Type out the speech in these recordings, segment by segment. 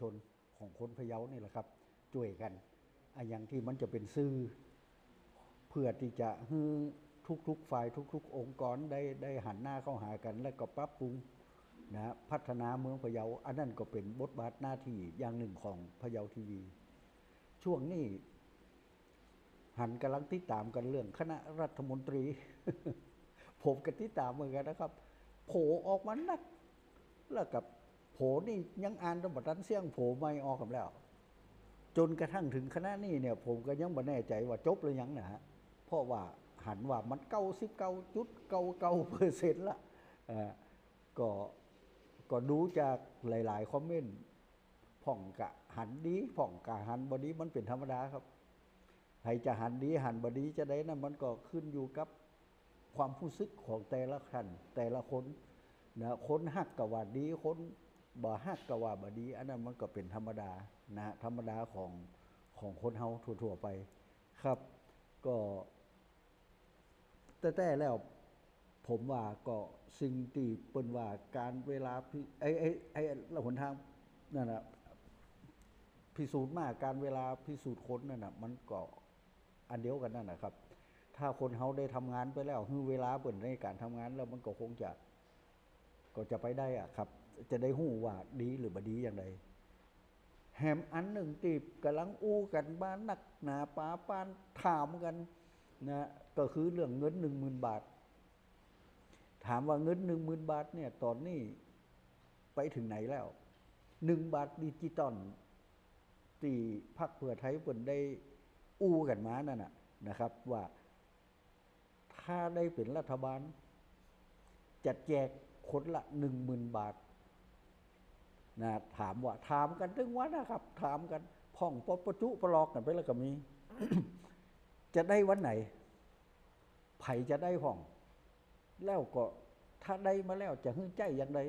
ชนของคนพะเยานี่แหละครับช่วยกันอย่างที่มันจะเป็นซื่อ เพื่อที่จะให้ทุกๆฝ่ายทุก ๆ องค์กรได้ได้หันหน้าเข้าหากัน และก็ปรับปรุงนะพัฒนาเมืองพะเยาอันนั้นก็เป็นบทบาทหน้าที่อย่างหนึ่งของพะเยาทีวี ช่วงนี้หันกำลังติดตามกันเรื่องคณะรัฐมนตรี ผมก็ติดตามเหมือนกันนะครับ โผออกมานักแล้วกับ ผนี่ยังอ่านตบัดรันเสียงโผไม่ออกกันแล้ว จนกระทั่งถึงคณะนี้เนี่ย ผมก็ยังไม่แน่ใจว่าจบหรือยังนะฮะเพราะว่าหันว่ามันเก้าสิบเก้าจุดเก้าเก้าเปอร์เซ็นต์ละเอ่อก็ก็ดูจากหลาย ๆ คอมเมนต์ผ่องกะหันดีผ่องกะหันบดีมันเป็นธรรมดาครับใครจะหันดีหันบดีจะได้นะมันก็ขึ้นอยู่กับความผู้ซึกของแต่ละท่านแต่ละคนนะคนหักกับว่าดีคน บ่หักกว่าบ่ดี อันนั้นมันก็เป็นธรรมดานะธรรมดาของของคนเฮาทั่วๆไปครับ ก็แต่แต่แล้วผมว่าก็สิ่งที่เปิ้นว่าการเวลาไอ้ไอ้ไอ้เราหนทางนั่นนะพิสูจน์มากการเวลาพิสูจน์คนนั่นนะมันก็อันเดียวกันนั่นนะครับ ถ้าคนเขาได้ทำงานไปแล้วคือเวลาเปิดในการทำงานแล้วมันก็คงจะก็จะไปได้อะครับ จะได้หู้ว่าดีหรือบดีอย่างไรแฮมอันหนึ่งตีบกำลังอู้กันบ้านนักหนาป้าปานถามกันนะก็คือเรื่องเงินหนึ่งหมื่นบาท ถามว่าเงินหนึ่งหมื่นบาทเนี่ยตอนนี้ไปถึงไหนแล้วหนึ่งบาทดิจิตอลที่พรรคเพื่อไทยเปิ่นได้อู้กันมานั่นนะนะครับว่าถ้าได้เป็นรัฐบาลจะแจกคนละหนึ่งหมื่นบาท นะถามว่าถามกันถึงวันนะครับ ถามกันพ่องปอประจุประลอกกันไปแล้วก็มี จะได้วันไหน ไผจะได้พ่อง แล้วก็ถ้าได้มาแล้วจะหื้อใจอย่างไร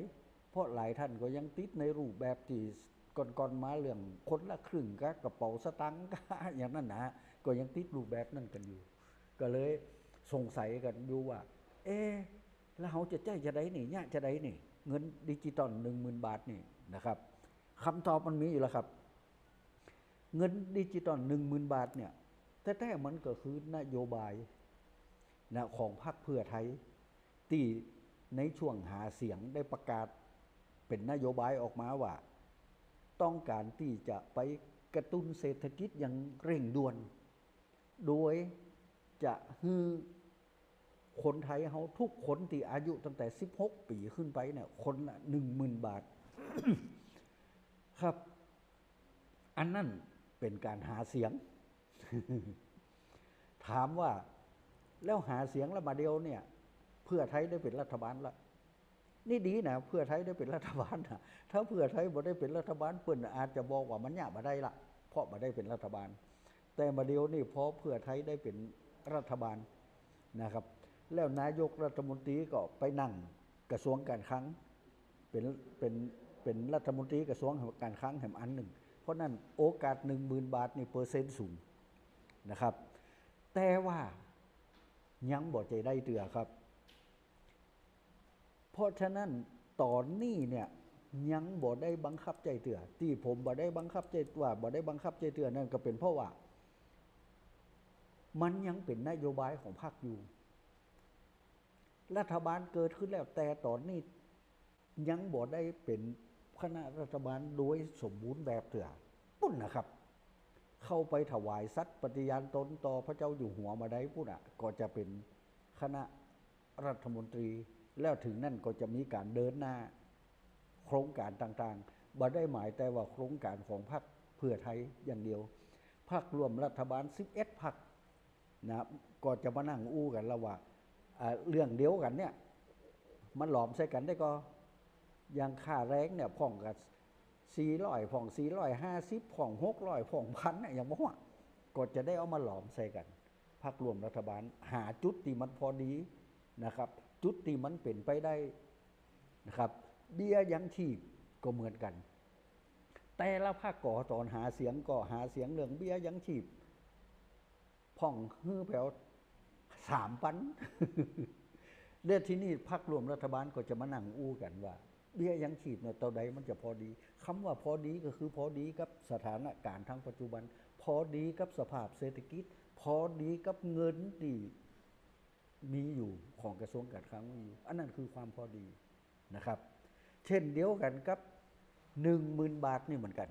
เพราะหลายท่านก็ยังติดในรูปแบบที่ก่อนๆมาเรื่องคนละครึ่งกกระเป๋าสตังค์กอย่างนั้นนะก็ยังติดรูปแบบนั่นกันอยู่ ก็เลยสงสัยกันอยู่ว่า เอ๊แล้วเขาจะใจจะได้นี่เนี่ยจะได้นี่ เงินดิจิตอลหนึ่งหมื่นบาทนี่ นะครับคำตอบมันมีอยู่แล้วครับ เงินดิจิตอลหนึ่งหมื่นบาทเนี่ยแต่แต่มันก็คือนโยบายนะของพรรคเพื่อไทยที่ในช่วงหาเสียงได้ประกาศเป็นนโยบายออกมาว่า ต้องการที่จะไปกระตุ้นเศรษฐกิจอย่างเร่งด่วน โดยจะฮือคนไทยเขาทุกคนที่อายุตั้งแต่ 16 ปีขึ้นไปเนี่ยคนละหนึ่งหมื่นบาท ครับ อันนั้นเป็นการหาเสียง ถามว่าแล้วหาเสียงแล้วมาเดียวเนี่ย เพื่อไทยได้เป็นรัฐบาลละนี่ดีนะเพื่อไทยได้เป็นรัฐบาลนะถ้าเพื่อไทยบ่ได้เป็นรัฐบาลเปิ้นอาจจะบอกว่ามันยากมาได้ละเพราะมาได้เป็นรัฐบาล แต่มาเดียวนี่พอเพื่อไทยได้เป็นรัฐบาลนะครับ แล้วนายกรัฐมนตรีก็ไปนั่งกระทรวงการคลัง เป็นเป็นเป็นรัฐมนตรีกระทรวงการคลังแห่งอันหนึ่ง เพราะนั้นโอกาสหนึ่งหมื่นบาทนี่เปอร์เซ็นต์สูงนะครับ แต่ว่ายังบ่ใจได้เตือครับ เพราะฉะนั้นตอนนี้เนี่ยยังบ่ได้บังคับใจเตือที่ผมบ่ได้บังคับใจว่าบ่ได้บังคับใจเตือนั่นก็เป็นเพราะว่า มันยังเป็นนโยบายของพรรคอยู่ รัฐบาลเกิดขึ้นแล้วแต่ตอนนี้ ยังบ่ได้เป็นคณะรัฐบาลโดยสมบูรณ์แบบเถื่อปุ่นนะครับ เข้าไปถวายสัตย์ปฏิญาณตนต่อพระเจ้าอยู่หัวมาได้ปุ่นอะ ก็จะเป็นคณะรัฐมนตรีแล้วถึงนั่นก็จะมีการเดินหน้า โครงการต่างๆบ่ได้หมายแต่ว่าโครงการของพรรคเพื่อไทยอย่างเดียวพรรครวมรัฐบาล 11พรรคนะก็จะมานั่งอู้กันแล้วว่าอ่าเรื่องเดียวกันเนี่ย มันหลอมใส่กันได้ก็ อย่างค่าแรงเนี่ยพ่องกับสี่ร้อยพ่องสี่ร้อยห้าสิบพ่องหกร้อยพ่องพันเนี่ยอย่างว่าก็จะได้เอามาหลอมใส่กันพรรครวมรัฐบาล หาจุดที่มันพอดีนะครับ จุดที่มันเป็นไปได้นะครับ เบี้ยยังชีพก็เหมือนกัน แต่ละภาคก่อตอนหาเสียงก็หาเสียงเรื่องเบี้ยยังชีพพ่องฮื้อแผวสามปันเรื่องที่นี่พักรวมรัฐบาลก็จะมานั่งอู้กันว่า เบี้ยยังชีพเนี่ยตัวใดมันจะพอดีคำว่าพอดีก็คือพอดีกับสถานการณ์ทางปัจจุบัน พอดีกับสภาพเศรษฐกิจ พอดีกับเงินที่มีอยู่ของกระทรวงการคลังมีอยู่อันนั้นคือความพอดีนะครับ เช่นเดียวกันกับหนึ่งหมื่นบาทนี่เหมือนกัน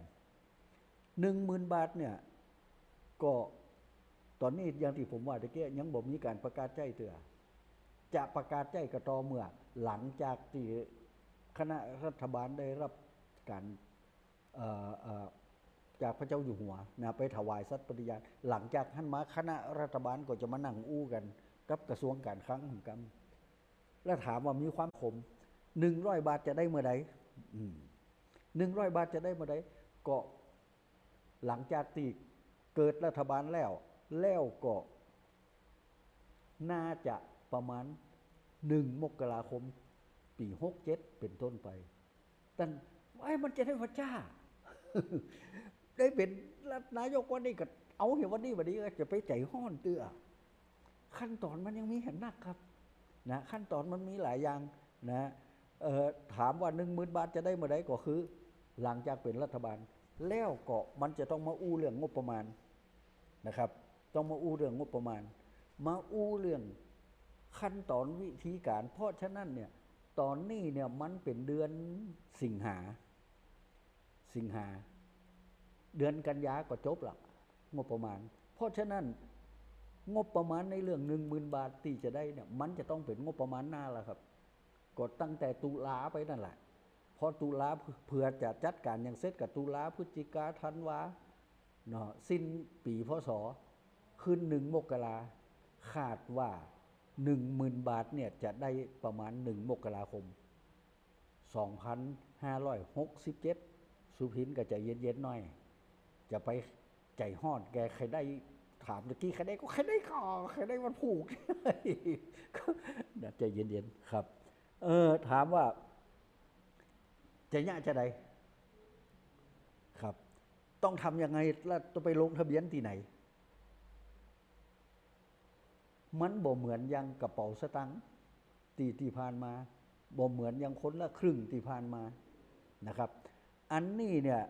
หนึ่งหมื่นบาทเนี่ยก็ตอนนี้อย่างที่ผมว่าตะเกียยังบอกมีการประกาศใจเตือจะประกาศใจกระตอเมื่อหลังจากที่ คณะรัฐบาลได้รับการจากพระเจ้าอยู่หัวนะไปถวายสัตย์ปฏิญาณหลังจากท่านมาคณะรัฐบาลก็จะมานั่งอู้กัน กับกระทรวงการคลังกันแล้วถามว่ามีความขมหนึ่งร้อยบาทจะได้เมื่อใดหนึ่งร้อยบาทจะได้เมื่อใดก็หลังจากที่เกิดรัฐบาลแล้ว แล้วก็น่าจะประมาณหนึ่งมกราคม ปีหกเจ็ดเป็นต้นไปแต่ไอ้มันจะได้พระเจ้า ได้เป็นนายกวันนี้ก็เอาเห็นวันนี้วันนี้ก็จะไปใจห้อนเตื้อขั้นตอนมันยังมีเห็นนักครับนะขั้นตอนมันมีหลายอย่างนะเออถามว่าหนึ่งหมื่นบาทจะได้เมื่อใดก็คือ หลังจากเป็นรัฐบาล แล้วก็มันจะต้องมาอู้เรื่องงบประมาณนะครับ ต้องมาอู้เรื่องงบประมาณ มาอู้เรื่องขั้นตอนวิธีการ เพราะฉะนั้นเนี่ย ตอนนี้เนี่ยมันเป็นเดือนสิงหา สิงหา เดือนกันยาก็จบละงบประมาณ เพราะฉะนั้นงบประมาณในเรื่องหนึ่งหมื่นบาทที่จะได้เนี่ยมันจะต้องเป็นงบประมาณหน้าละครับก็ตั้งแต่ตุลาไปนั่นแหละพอตุลาเผื่อจะจัดการอย่างเสร็จกับตุลาพฤศจิกาธันวาเนาะสิ้นปีพศขึ้นหนึ่งมกราคาดว่า หนึ่งหมื่นบาทเนี่ยจะได้ประมาณหนึ่งมกราคม 2567 สุพินก็จะเย็นๆหน่อย จะไปใจห้อนแกใครได้ถามเมื่อกี้ใครได้ก็ใครได้ขอใครได้มันผูกเดี๋ยวใจเย็นๆครับ เออ ถามว่า จะยากจะใดครับ ต้องทำยังไงแล้วต้องไปลงทะเบียนที่ไหน มันบ่เหมือนยังกระเป๋าสตังค์ตีที่ผ่านมาบ่เหมือนยังคนละครึ่งที่ผ่านมานะครับ อันนี้เนี่ย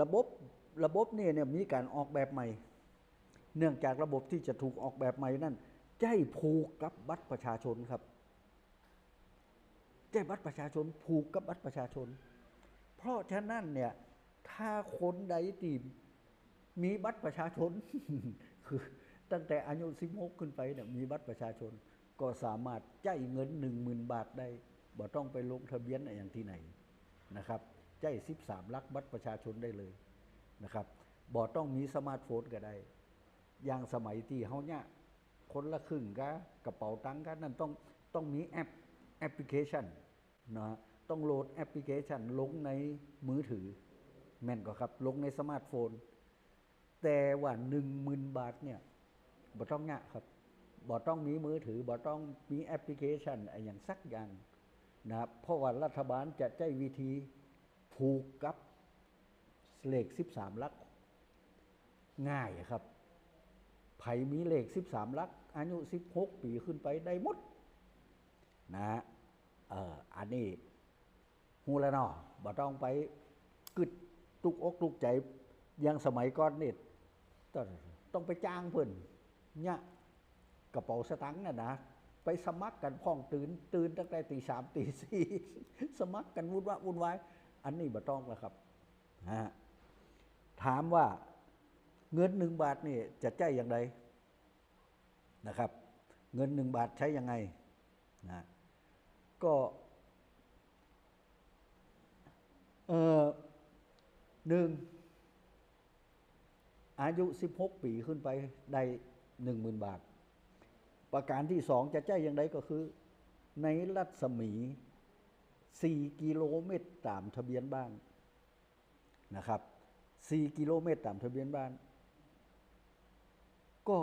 ระบบระบบนี่เนี่ยมีการออกแบบใหม่ เนื่องจากระบบที่จะถูกออกแบบใหม่นั่นจะให้ผูกกับบัตรประชาชนครับจะให้บัตรประชาชนผูกกับบัตรประชาชน เพราะฉะนั้นเนี่ยถ้าคนใดที่มีบัตรประชาชนคือ ตั้งแต่อายุ 16 ขึ้นไปเนี่ยมีบัตรประชาชน ก็สามารถจ่ายเงินหนึ่งหมื่นบาทได้บ่ต้องไปลงทะเบียนอะไรอย่างที่ไหนนะครับจ่าย13 ลักบัตรประชาชนได้เลยนะครับบ่ต้องมีสมาร์ทโฟนก็ได้ อย่างสมัยที่เขาเนี่ยคนละครึ่งก็กระเป๋าตังค์ก็นั่นต้องต้องมีแอปแอปพลิเคชันนะต้องโหลดแอปพลิเคชันลงในมือถือ แม่นก็ครับ ลงในสมาร์ทโฟน แต่ว่าหนึ่งหมื่นบาทเนี่ย บ่ต้องเงี้ยครับบ่ต้องมีมือถือบ่ต้องมีแอปพลิเคชันอะไรอย่างสักอย่างนะครับเพราะว่ารัฐบาลจะใช้วิธีผูกกับเลข 13 ลักง่ายครับไผมีเลข 13 ลักอายุ 16 ปีขึ้นไปได้หมดนะฮะเอออันนี้ฮูแล้วเนาะบ่ต้องไปกึดตุกอกตุกใจอยังสมัยก่อนนี่ต้องต้องไปจ้างเพิ่น เนี่ยกระเป๋าสตังค์น่ะนะไปสมัครกันพ้องตื่น ตื่นตั้งแต่ตีสามตีสี่สมัครกันวุ่นวายวุ่นวายอันนี้บ่ต้องแล้วครับฮะถามว่าเงินหนึ่งบาทนี่จะใช้อย่างไรนะครับ เงินหนึ่งบาทใช้ยังไงนะก็เออหนึ่งอายุ 16 ปีขึ้นไปได้ หนึ่งหมื่นบาท ประการที่สองจะแจ้อย่างไรก็คือ ในรัศมี4กิโลเมตรตามทะเบียนบ้านนะครับ4กิโลเมตรตามทะเบียนบ้าน ก็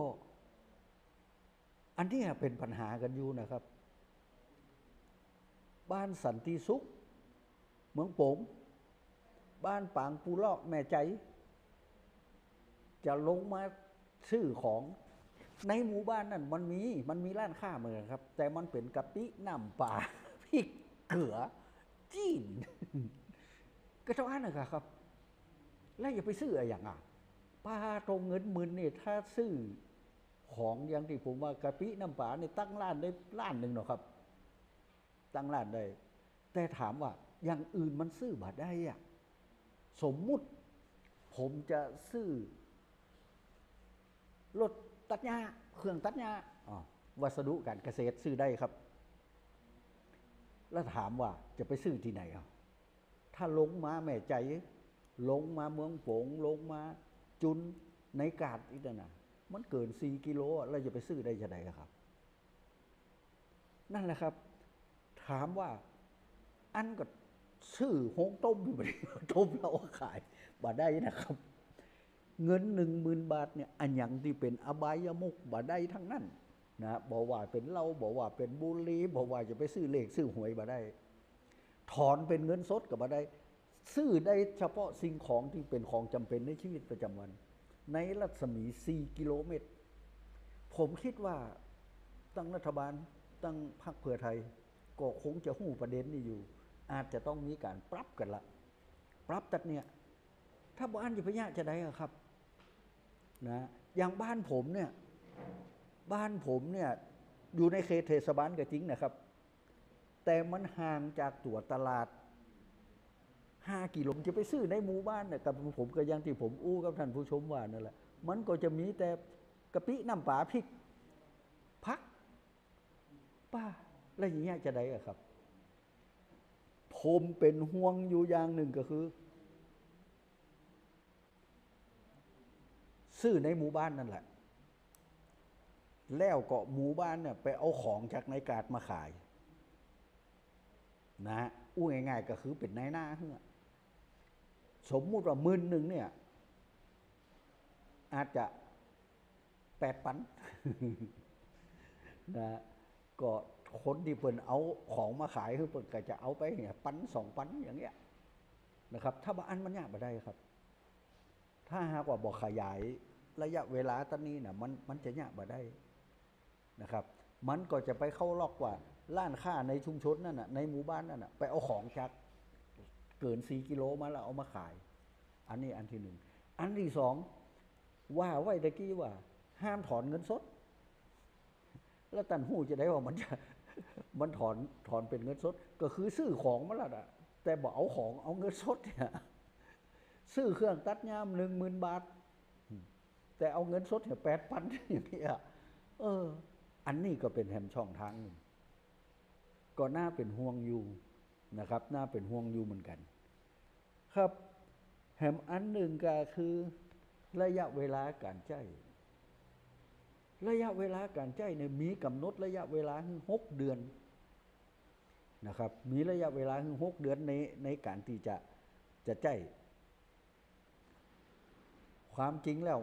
อันนี้เป็นปัญหากันอยู่นะครับ บ้านสันติสุข เมืองโป่งบ้านปางปูเลาะแม่ใจ จะลงมาซื้อของ ในหมู่บ้านนั่นมันมีมันมีร้านค้าเหมือนครับ แต่มันเป็นกะปิน้ำปลาพริกเกลือจีนก็เท่านั้นนะครับ แล้วอย่าไปซื้ออะไรอย่างอะป้าตรงเงินหมื่นเนี่ยถ้าซื้อของอย่างที่ผมว่ากะปิน้ำปลาเนี่ยตั้งร้านได้ร้านหนึ่งเนาะครับ ตั้งร้านได้ แต่ถามว่าอย่างอื่นมันซื้อบาได้อะสมมุติผมจะซื้อรถ ตัดหญ้าเครื่องตัดหญ้าวัสดุการเกษตรซื้อได้ครับ แล้วถามว่าจะไปซื้อที่ไหนอะถ้าลงมาแม่ใจ ลงมาเมืองโป่งลงมาจุนในกาดอีกนั่นนะมันเกินสี่กิโลเราจะไปซื้อได้จะไหนครับ นั่นแหละครับ ถามว่าอันก็ซื้อหงต้มอยู่บริต้มแล้วเอาขายบ่ได้นะครับ เงินหนึ่งหมื่นบาทเนี่ยอันอย่างที่เป็นอบายมุกบ่ได้ทั้งนั้นนะบอกว่าเป็นเหล้าบอกว่าเป็นบุหรี่บอกว่าจะไปซื้อเลขซื้อหวยบ่ได้ ถอนเป็นเงินสดก็บ่ได้ ซื้อได้เฉพาะสิ่งของที่เป็นของจำเป็นในชีวิตประจำวัน ในรัศมี 4 กิโลเมตร ผมคิดว่าตั้งรัฐบาลตั้งพรรคเพื่อไทย ก็คงจะหู้ประเด็นนี้อยู่ อาจจะต้องมีการปรับกันละปรับตัดเนี่ย ถ้าบ้านอยู่พะยะจะได้ครับ นะอย่างบ้านผมเนี่ยบ้านผมเนี่ยอยู่ในเขตเทศบาลก็จริงนะครับ แต่มันห่างจากตัวตลาดห้ากิโลจะไปซื้อในหมู่บ้านเนี่ยกับผมก็ยังที่ผมอู้กับท่านผู้ชมว่านั่นแหละมันก็จะมีแต่กะปิน้ำปลาพริกพักป้าแล้วอย่างเงี้ยจะได้อะครับ ผมเป็นห่วงอยู่อย่างหนึ่งก็คือ ซื้อในหมู่บ้านนั่นแหละ แล้วก็หมู่บ้านเนี่ยไปเอาของจากในกาดมาขาย นะอู้ง่ายๆก็คือเป็นนายหน้าเฮือสมมุติว่าหมื่นหนึ่งเนี่ย อาจจะแปดปันนะก็คนที่เพิ่นเอาของมาขายคือเพิ่นก็จะเอาไปเนี่ย ปันสองปันอย่างเงี้ยนะครับ ถ้าบ้านมันยากมาได้ครับ ถ้าหากว่าบอกขยายระยะเวลาตอนนี้นะมันมันจะยากมาได้นะครับ มันก็จะไปเข้าล็อกว่าร้านค้าในชุมชนนั่นน่ะในหมู่บ้านนั่นน่ะไปเอาของจากเกินสี่กิโลมาแล้วเอามาขาย อันนี้อันที่หนึ่งอันที่สองว่าไว้ตะกี้ว่า ห้ามถอนเงินสด แล้วตันหูจะได้ว่ามันจะมันถอนถอนเป็นเงินสด ก็คือซื้อของมาแล้วอะแต่บอกเอาของเอาเงินสดเนี่ย ซื้อเครื่องตัดย้ำหนึ่งหมื่นบาท แต่เอาเงินสดเนี่ยแปดพันอย่างเงี้ยเออ อันนี้ก็เป็นแหมช่องทางหนึ่งก็น่าเป็นห่วงอยู่นะครับ น่าเป็นห่วงอยู่เหมือนกัน ครับแหมอันหนึ่งก็คือระยะเวลาการใจระยะเวลาการใจเนี่ยมีกำหนดระยะเวลาคือหกเดือนนะครับ มีระยะเวลาคือหกเดือนในในการที่จะจะใจ ความจริงแล้ว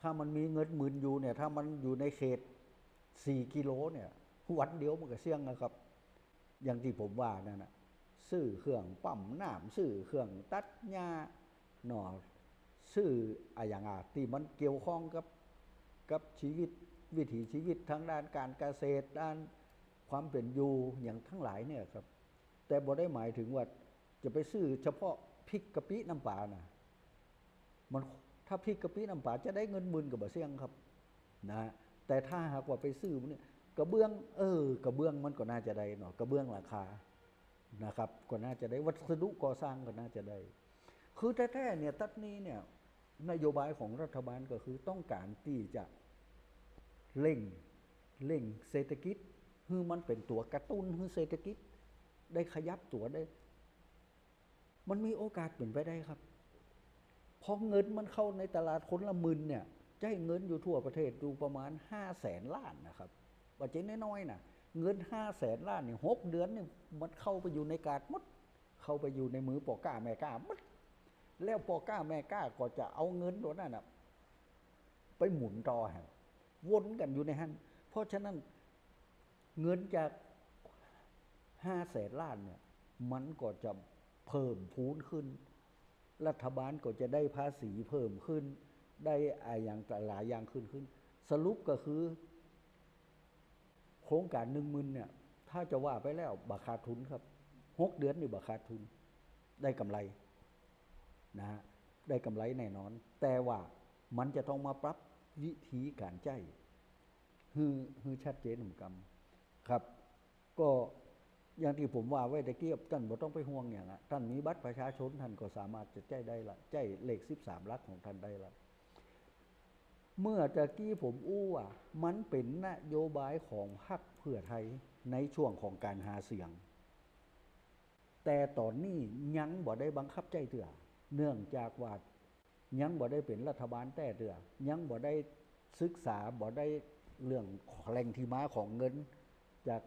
ถ้ามันมีเงินหมื่นอยู่เนี่ย ถ้ามันอยู่ในเขตสี่กิโลเนี่ยวันเดียวมันก็เสี่ยงนะครับ อย่างที่ผมว่านั่นนะซื้อเครื่องปั๊มน้ำซื้อเครื่องตัดหญ้าหน่อซื้ออะไรอย่างอะที่มันเกี่ยวข้องกับกับชีวิตวิถีชีวิตทางด้านการเกษตรด้านความเป็นอยู่อย่างทั้งหลายเนี่ยครับ แต่บ่ได้หมายถึงว่าจะไปซื้อเฉพาะพริกกะปิน้ำปลานะ มันถ้าพริกกะปิน้ำปลาจะได้เงินหมื่นกับบ่เสี่ยงครับนะแต่ถ้าหากว่าไปซื้อเนี่ยกระเบื้อง เออกระเบื้องมันก็น่าจะได้เนาะกระเบื้องราคานะครับ ก็น่าจะได้วัสดุก่อสร้างก็น่าจะได้ คือแท้ๆเนี่ยตัดนี้เนี่ยนโยบายของรัฐบาลก็คือต้องการที่จะเร่งเร่งเศรษฐกิจคือมันเป็นตัวกระตุ้นคือเศรษฐกิจได้ขยับตัวได้ มันมีโอกาสเป็นไปได้ครับ พอเงินมันเข้าในตลาดคนละหมื่นเนี่ยจะให้เงินอยู่ทั่วประเทศดูประมาณห้าแสนล้านนะครับว่าจริงน้อยๆนะเงินห้าแสนล้านเนี่ยหกเดือนเนี่ยมันเข้าไปอยู่ในกาดมด เข้าไปอยู่ในมือปอก้าแม่ก้ามด แล้วปอก้าแม่ก้าก็จะเอาเงินตัวนั้นนะไปหมุนต่อฮะวนกันอยู่ในหันเพราะฉะนั้นเงินจากห้าแสนล้านเนี่ยมันก็จะเพิ่มพูนขึ้น รัฐบาลก็จะได้ภาษีเพิ่มขึ้น ได้อะไรอย่างหลายอย่างขึ้นขึ้น สรุปก็คือ โครงการหนึ่งหมื่นเนี่ย ถ้าจะว่าไปแล้วบาคาทุนครับหกเดือนนี่บ่ขาทุน ได้กำไรนะฮะได้กำไรแน่นอน แต่ว่ามันจะต้องมาปรับวิธีการใจฮือฮือชัดเจนหนุ่มกรรมครับ ก็ อย่างที่ผมว่าไว้ตะเกียบท่านบ่ต้องไปห่วงอย่างอะท่านมีบัตรประชาชนท่านก็สามารถจะใจได้ละใจเลขสิบสามลักของท่านได้ละเมื่อตะกี้ผมอู้ว่ามันเป็นนโยบายของพรรคเพื่อไทยในช่วงของการหาเสียง แต่ตอนนี้ยังบ่ได้บังคับใจเถื่อเนื่องจากว่ายังบ่ได้เป็นรัฐบาลแต่เถื่อยังบ่ได้ศึกษาบ่ได้เรื่องแหล่งที่มาของเงินจาก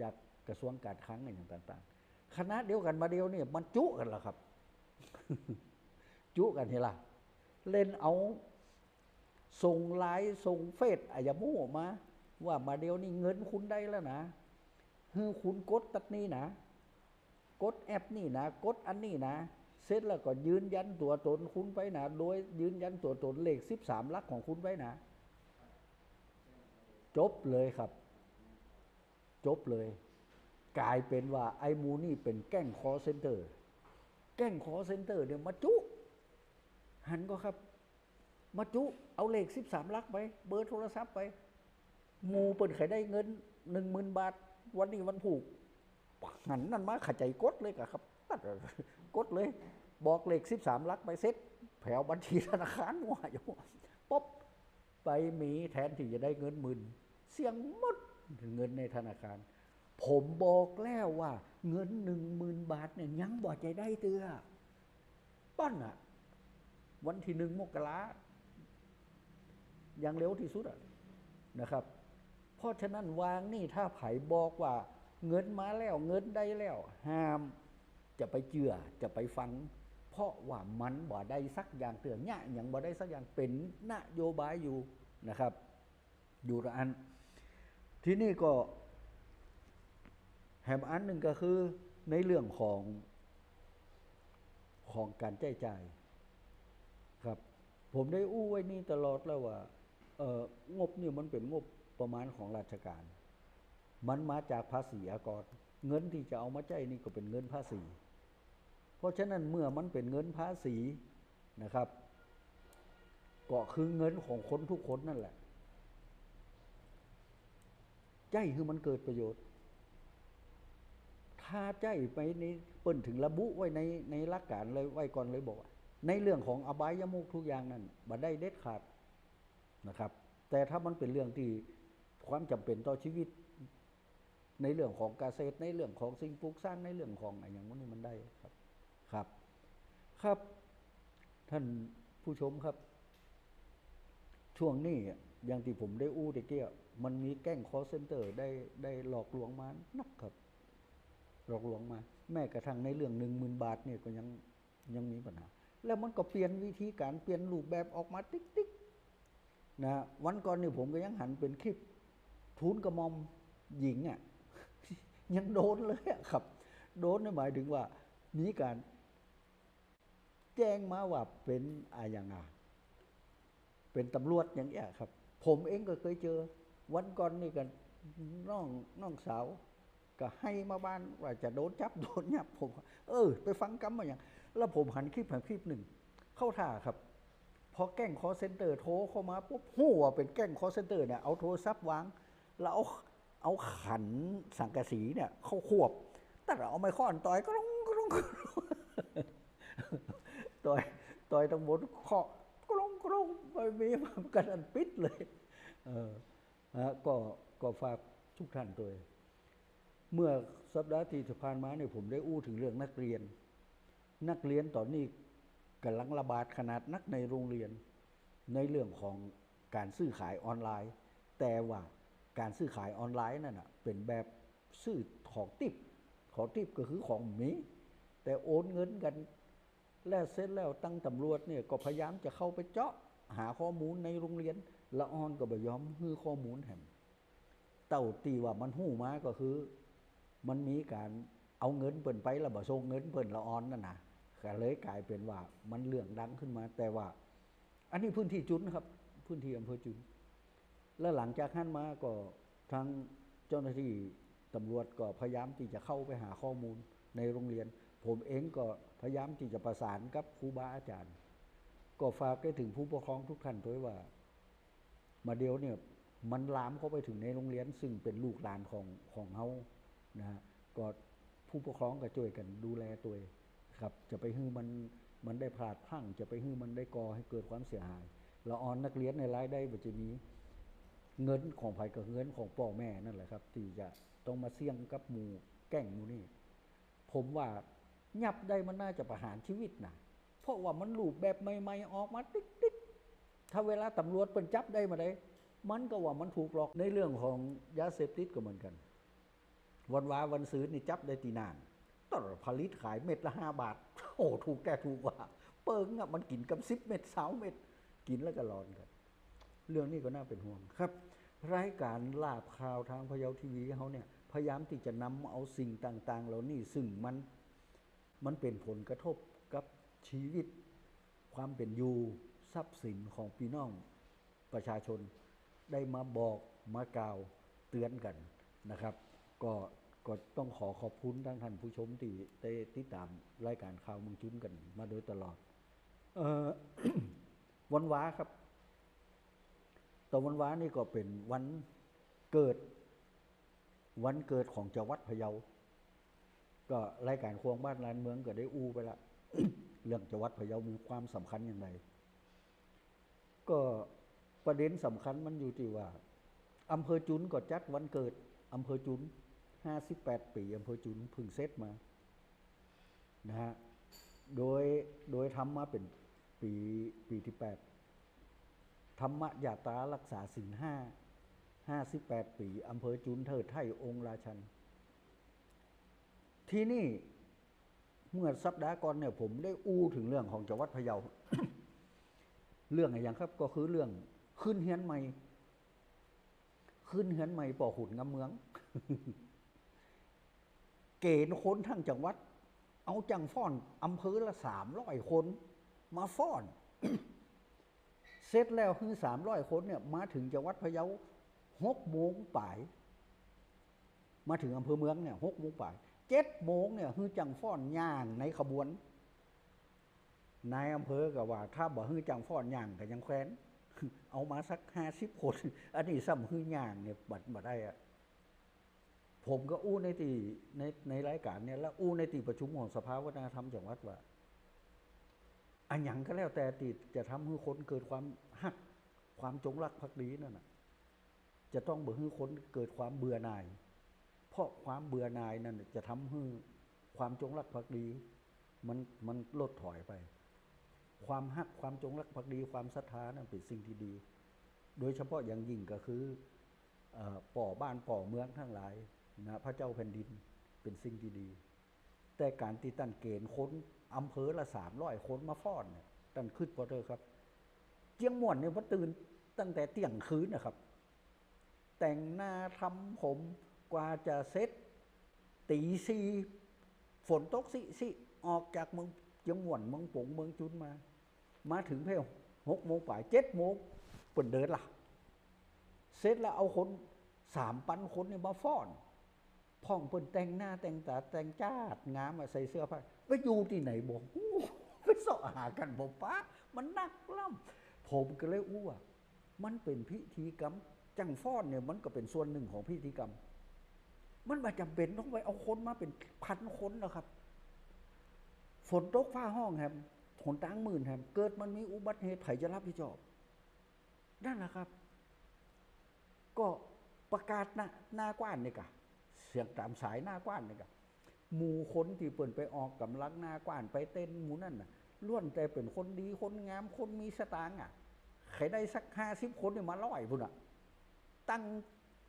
จาก กระทรวงการคลังอะไรอย่างต่าง ๆ คณะเดียวกันมาเดียวเนี่ยมันจุกันแล้วครับ จุกันเห็นล่ะเล่นเอาส่งไลน์ส่งเฟซอายามูออกมา ว่ามาเดียวนี่เงินคุณได้แล้วนะฮือคุณกดตัดนี้นะกดแอปนี่นะกดอันนี้นะเสร็จแล้วก็ยืนยันตัวตนคุณไปนะโดยยืนยันตัวตนเลขสิบสามลักของคุณไว้นะ จบเลยครับ จบเลย กลายเป็นว่าไอ้มูนี่เป็นแก้งคอเซ็นเตอร์ แก้งคอเซ็นเตอร์เนี่ยมาจุ หันก็ครับ มาจุ เอาเลขสิบสามลักไป เบอร์โทรศัพท์ไป มูเปิดขายได้เงินหนึ่งหมื่นบาท วันนี้วันผูก หันนั่นมาขจายกดเลยกะครับ กดเลย บอกเลขสิบสามลักไปเซ็ตแผวบัญชีธนาคารว่าอยู่ป๊บไปมีแทนที่จะได้เงินหมื่นเสี่ยงหมดเงินในธนาคาร ผมบอกแล้วว่า เงินหนึ่งหมื่นบาทเนี่ยยังบ่ใจได้เตือป้อนอะวันที่หนึ่งมกราอย่างเร็วที่สุดอะนะครับ เพราะฉะนั้นวางนี่ถ้าไผบอกว่า เงินมาแล้วเงินได้แล้วห้ามจะไปเจือจะไปฟัง เพราะว่ามันบ่ได้สักอย่างเตือนเนี่ยอย่างบ่ได้สักอย่างเป็นนโยบายอยู่นะครับ อยู่ละอัน ที่นี่ก็ แถมอันหนึ่งก็คือในเรื่องของของการใช้จ่ายครับ ผมได้อู้ไว้นี่ตลอดแล้วว่าเอองบนี่มันเป็นงบประมาณของราชการ มันมาจากภาษีอากรเงินที่จะเอามาใช้นี่ก็เป็นเงินภาษี เพราะฉะนั้นเมื่อมันเป็นเงินภาษีนะครับก็คือเงินของคนทุกคนนั่นแหละใจคือมันเกิดประโยชน์ ถ้าใจไปในเปิ้นถึงระบุไว้ในในหลักการเลยไว้ก่อนเลยบอกว่า ในเรื่องของอบายยมุกทุกอย่างนั้นบ่ได้เด็ดขาดนะครับ แต่ถ้ามันเป็นเรื่องที่ความจำเป็นต่อชีวิต ในเรื่องของเกษตรในเรื่องของสิ่งปลูกสร้างในเรื่องของอะไรอย่างนี้มันได้ครับครับ ครับ ท่านผู้ชมครับ ช่วงนี้อย่างที่ผมได้อู้ตะเกียมันมีแก๊งคอเซ็นเตอร์ได้ได้หลอกลวงมานักครับ หลอกลวงมา แม้กระทั่งในเรื่องหนึ่งหมื่นบาทเนี่ยก็ยังยังมีปัญหา แล้วมันก็เปลี่ยนวิธีการเปลี่ยนรูปแบบออกมาติ๊กติ๊กนะวันก่อนนี่ผมก็ยังหันเป็นคลิปทูลกระมอมหญิงอะยังโดนเลยครับ โดนนี่หมายถึงว่า มีการแจ้งมาว่าเป็นอะไรอย่างอะเป็นตำรวจอย่างเงี้ยครับ ผมเองก็เคยเจอ วันก่อนนี่กันน้องน้องสาว ก็ให้มาบ้านว่าจะโดนจับโดนยับผม เออ ไปฟังกำมาอย่าง แล้วผมหันคลิปหันคลิปหนึ่ง เข้าท่าครับพอแก้งคอเซ็นเตอร์โทรเข้ามาปุ๊บหูว่าเป็นแก้งคอเซ็นเตอร์เนี่ยเอาโทรศัพท์วาง แล้วเอาเอาขันสังกะสีเนี่ย เข้าควบ แต่เราเอาไม้ค้อนต่อยก็ร้องก็ร้องต่อยต่อยตรงบนเคาะก็ร้องก็ร้องไปมีมันกันอันปิดเลย เออฮะก็ก็ฝากทุกท่านตัวเอง เมื่อสัปดาห์ที่ผ่านมาเนี่ยผมได้อู้ถึงเรื่องนักเรียน นักเรียนตอนนี้กำลังระบาดขนาดนักในโรงเรียน ในเรื่องของการซื้อขายออนไลน์ แต่ว่าการซื้อขายออนไลน์นั่นนะเป็นแบบซื้อของติบของติบก็คือของหมีแต่โอนเงินกันแล้วเสร็จแล้วตั้งตำรวจเนี่ยก็พยายามจะเข้าไปเจาะหาข้อมูลในโรงเรียน ละออนก็บ่ยอมฮื้อข้อมูลแหมเต่าตีว่ามันหู้มาก็คือ มันมีการเอาเงินเปิ่นไปแล้วบ่ส่งเงินเปิ่นละออนนั่นนะก็เลยกลายเป็นว่ามันเรื่องดังขึ้นมา แต่ว่า อันนี้พื้นที่จุนนครับ พื้นที่อำเภอจุน แล้วหลังจากนั้นมาก็ทางเจ้าหน้าที่ตำรวจก็พยายามที่จะเข้าไปหาข้อมูลในโรงเรียน ผมเองก็พยายามที่จะประสานกับครูบาอาจารย์ ก็ฝากได้ถึงผู้ปกครองทุกท่านด้วยว่า มาเดียวเนี่ยมันลามเข้าไปถึงในโรงเรียน ซึ่งเป็นลูกหลานของของเฮา นะฮะก็ผู้ปกครองก็ช่วยกันดูแลตัวครับ จะไปฮื้อมันมันได้พลาดพลั้งจะไปฮื้อมันได้ก่อให้เกิดความเสียหายละออนนักเรียนในรายได้บัจะมีเงินของภายกับเงินของพ่อแม่นั่นแหละครับที่จะต้องมาเสี่ยงกับหมู่แก่งหมู่นี่ผมว่ายับได้มันน่าจะประหารชีวิตนะเพราะว่ามันรูปแบบใหม่ๆออกมาติ๊กติ๊กถ้าเวลาตำรวจเป็นจับได้มาได้ มันก็ว่ามันถูกหลอกในเรื่องของยาเสพติดก็เหมือนกัน วันวาวันซื้อนี่จับได้ตีนานตอนผลิตขายเม็ดละห้าบาท โอ้ถูกแก่ถูกกว่า เปิงอะมันกินกับสิบเม็ดสาวเม็ด กินแล้วก็ร้อนกัน เรื่องนี้ก็น่าเป็นห่วงครับ รายการลาบข่าวทางพะเยาทีวีเขาเนี่ยพยายามที่จะนำเอาสิ่งต่าง ๆ เหล่านี้ซึ่งมันมันเป็นผลกระทบกับชีวิต ความเป็นอยู่ทรัพย์สินของพี่น้องประชาชนได้มาบอกมากล่าวเตือนกันนะครับ ก็ก็ต้องขอขอบคุณทั้งท่านผู้ชมที่ได้ติดตามรายการข่าวเมืองจุนกันมาโดยตลอด เออวันว้าครับตะวันว้านี่ก็เป็นวันเกิด วันเกิดของจังหวัดพะเยา ก็รายการควงบ้านลานเมืองก็ได้อู้ไปละเรื่องจังหวัดพะเยามีความสำคัญอย่างไรก็ประเด็นสำคัญมันอยู่ที่ว่าอำเภอจุนก็จัดวันเกิดอำเภอจุน ห้าสิบแปดปีอำเภอจุนพึ่งเซตมานะฮะโดยโดยทำมาเป็นปีปีที่แปดธรรมยาตารักษาศีลห้าห้าสิบแปดปีอำเภอจุนเทิดไทยองค์ราชัน ที่นี่เมื่อสัปดาห์ก่อนเนี่ยผมได้อู้ถึงเรื่องของจังหวัดพะเยา เรื่องอะไรอย่างครับ ก็คือเรื่องขึ้นเฮียนใหม่ ขึ้นเฮียนใหม่ป่อหุ่นงำเมือง เกณฑ์คนทั้งจังหวัด เอาจังฟ้อนอำเภอละสามร้อยคน มาฟ้อน เสร็จแล้วคือสามร้อยคนเนี่ยมาถึงจังหวัดพะเยาหกโมงป่าย มาถึงอำเภอเมืองเนี่ยหกโมงป่ายเจ็ดโมงเนี่ยคือจังฟ้อนย่างในขบวนนายอำเภอก็ว่า ถ้าบ่ฮือจังฟ้อนย่างก็ยังแคว้น เอามาสักห้าสิบคน อันนี้ซ้ำฮือย่างเนี่ยบัดบัดได้อะ ผมก็อู้ในตีในในรายการเนี่ยแล้วอู้ในตีประชุมของสภาวัฒนธรรมจังหวัดว่าอันหยังก็แล้วแต่ติดจะทำให้คนเกิดความหักความจงรักภักดีนั่นน่ะจะต้องเบื่อให้คนเกิดความเบื่อหน่าย เพราะความเบื่อหน่ายนั่นจะทำให้ความจงรักภักดี มันมันลดถอยไป ความหักความจงรักภักดี ความศรัทธานั่นเป็นสิ่งที่ดี โดยเฉพาะอย่างยิ่งก็คือเออป่อบ้านป่อเมืองทั้งหลาย นะพระเจ้าแผ่นดินเป็นสิ่งที่ดี แต่การที่ตั้นเกณฑ์คนอำเภอละสามร้อยคนมาฟ้อนเนี่ยตั้นขึ้นพอเถอครับ เจียงม่วนเนี่ยพอตื่นตั้งแต่เที่ยงคืนนะครับ แต่งหน้าทำผมกว่าจะเซ็ตตีสีฝนตกสิสิออกจากเมืองเจียงม่วนเมืองปงเมืองจุนมา มาถึงเพลหกโมงป่ายเจ็ดโมงเปิดเดินล่ะเสร็จแล้วเอาคนสามปันคนเนี่ยมาฟ้อน พ่องเปิ่นแต่งหน้าแต่งตาแต่งจ้าดงามอะใส่เสื้อผ้าไปอยู่ที่ไหนบอกไปเสาะหากันบอกป้ามันนักล่ำผมก็เลยอ้ว่ามันเป็นพิธีกรรม จังฟ้อนเนี่ยมันก็เป็นส่วนหนึ่งของพิธีกรรม มันม่จำเป็นต้องไปเอาคนมาเป็นพันคนนะครับ ฝนตกฟ้าห้องแฮมหนตางหมื่นแฮมเกิดมันมีอุบัติเหตุไผจะรับผิดชอบนั่นแหละครับ ก็ประกาศหน้าหน้ากว้านนี่กะ เสียงตามสายหน้ากว้านนี่กะหมู่คนที่เปิ่นไปออกกำลังหน้ากว้านไปเต้นหมู่นั่นน่ะล้วนแต่เป็นคนดีคนงามคนมีสตางค์อะใครได้สักห้าสิบคนเนี่ยมาร้อยพุ่นอะ ตั้ง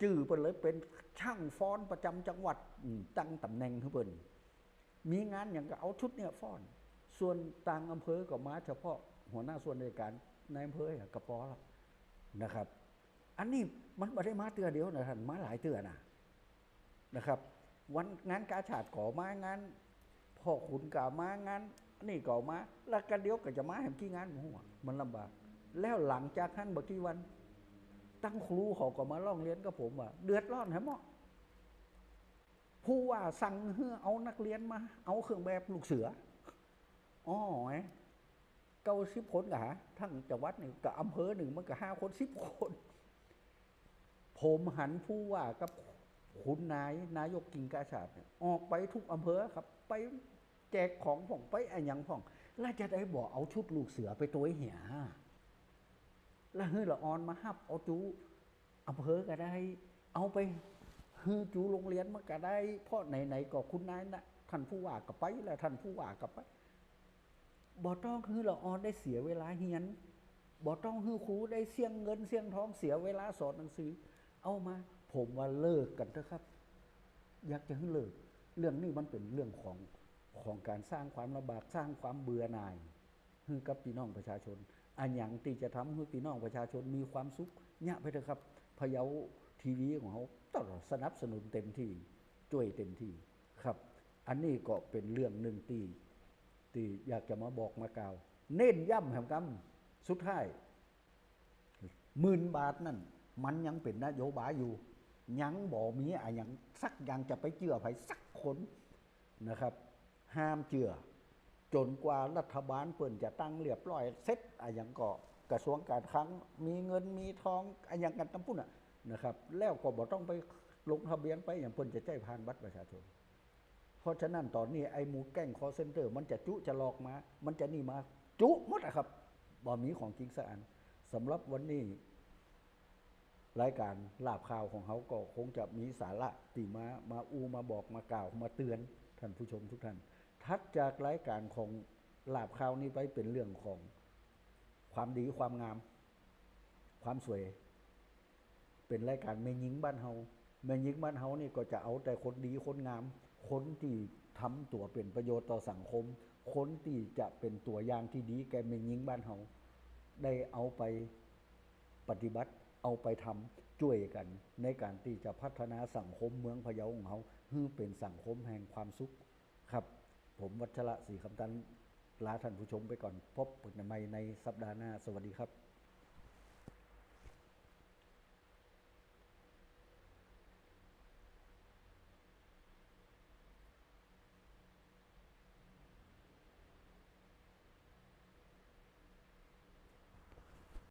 จื่อเปิ่นเลยเป็นช่างฟ้อนประจำจังหวัดตั้งตำแหน่งให้เปิ่นมีงานอย่างก็เอาชุดเนี่ยฟ้อน ส่วนต่างอำเภอก็มาเฉพาะหัวหน้าส่วนราชการในอำเภอกระปอแล้วนะครับ อันนี้มันไม่ได้มาเตือเดียวนะท่านมาหลายเตือนะ นะครับ วันงานกาชาติก่อมางานพ่อขุนก่ามางานนี่ก่อมาแล้วกันเดียวก็จะมาแห่งกี่งานหัวมันลำบาก แล้วหลังจากนั้นบกี่วัน ตั้งครูเขาก็มาล่องเรียนกับผมว่าเดือดร้อนแฮมะผผู้ว่าสั่งให้เอานักเรียนมา เอาเครื่องแบบลูกเสืออ๋อไงเก้าสิบคนกะทั้งจังหวัดหนึ่งกับอำเภอหนึ่งมันก็ห้าคนสิบคน ผมหันผู้ว่ากับ คุณนายนายกกิ่งกาชาดเนี่ยออกไปทุกอำเภอครับ ไปแจกของผ่องไปอะไรอย่างผ่องแล้วจะได้บอกเอาชุดลูกเสือไปตัวเหียแล้วเฮ้ยละออนมาฮับเอาจูอำเภอก็ได้ เอาไปเฮ้ยจูโรงเรียนมันก็ได้เพราะไหนๆก็คุณนายนะท่านผู้ว่าก็ไปแล้วท่านผู้ว่าก็ไปบ่ต้องเฮ้ยละออนได้เสียเวลาเฮียนบ่ต้องเฮ้ยครูได้เสี่ยงเงินเสี่ยงทองเสียเวลาสอนหนังสือ เอามา ผมว่าเลิกกันเถอะครับ อยากจะให้เลิก เรื่องนี้มันเป็นเรื่องของของการสร้างความลำบากสร้างความเบื่อหน่ายให้กับพี่น้องประชาชน อันอย่างที่จะทำให้พี่น้องประชาชนมีความสุขเนี่ยไปเถอะครับพะเยาทีวีของเขาต้องสนับสนุนเต็มที่ช่วยเต็มที่ครับ อันนี้ก็เป็นเรื่องหนึ่งที่ที่อยากจะมาบอกมากล่าว เน้นย้ำแห่งกำสุดท้ายหมื่นบาทนั่นมันยังเป็นนโยบายอยู่ ยังบ่มีอะไรย่างสักย่างจะไปเจือไผสักคนนะครับ ห้ามเจือ จนกว่ารัฐบาลเปิ่นจะตั้งเรียบร้อยเสร็จอะไรย่างก็กระทรวงการคลังมีเงินมีทองอะไรย่างกันตั้งปุ่นอะนะครับ แล้วก็บ่ต้องไปลงทะเบียนไปอย่างเปิ่นจะใจผ่านบัตรประชาชน เพราะฉะนั้นตอนนี้ไอ้หมูแก้งคอเซ็นเตอร์ มันจะจุจะหลอกมา มันจะนี่มา จุหมดอะครับบ่มีของจริงสักอันสำหรับวันนี้ รายการลาบข่าวของเขาก็คงจะมีสาระตีมามาอูมาบอกมากล่าวมาเตือนท่านผู้ชมทุกท่าน ทัดจากรายการของลาบข่าวนี้ไปเป็นเรื่องของความดีความงาม ความสวย เป็นรายการแม่หญิงบ้านเฮาแม่หญิงบ้านเฮานี่ก็จะเอาแต่คนดีคนงาม คนที่ทำตัวเป็นประโยชน์ต่อสังคม คนที่จะเป็นตัวอย่างที่ดีแก่แม่หญิงบ้านเฮาได้เอาไปปฏิบัติ เอาไปทำช่วยกัน ในการที่จะพัฒนาสังคมเมืองพะเยาของเขาให้เป็นสังคมแห่งความสุขครับ ผมวัชระศรีคำตันลาท่านผู้ชมไปก่อน พบกันใหม่ในสัปดาห์หน้า สวัสดีครับ